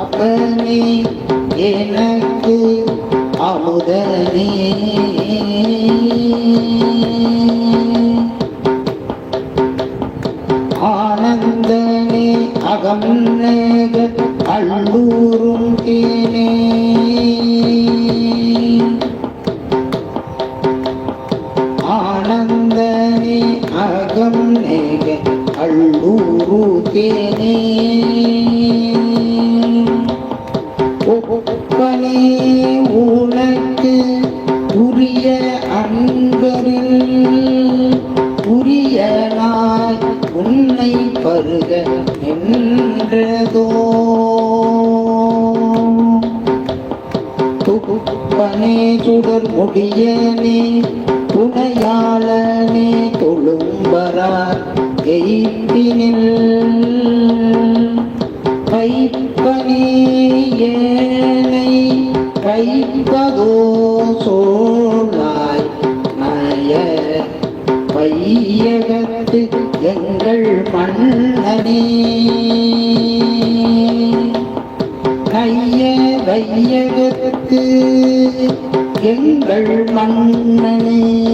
அப்பனே எனக்கு அமுதனே ஆனந்தனே அகம் நேக அள்ளூரும் தேனே. ஆனந்தனே அகம் நேக அள்ளூரு தேனே. ஒப்பனே உனக்கு உரிய அன்பரில் உரியனாய் உன்னை பருக நின்றதோ? துப்பனே சுடர் முடியனே துணையாளனே தொழும்பரார் எய்தினில். கைப்பதோ சோழாய் நய பையகத்து எங்கள் மன்னனே. கைய வையகத்து எங்கள் மன்னனே.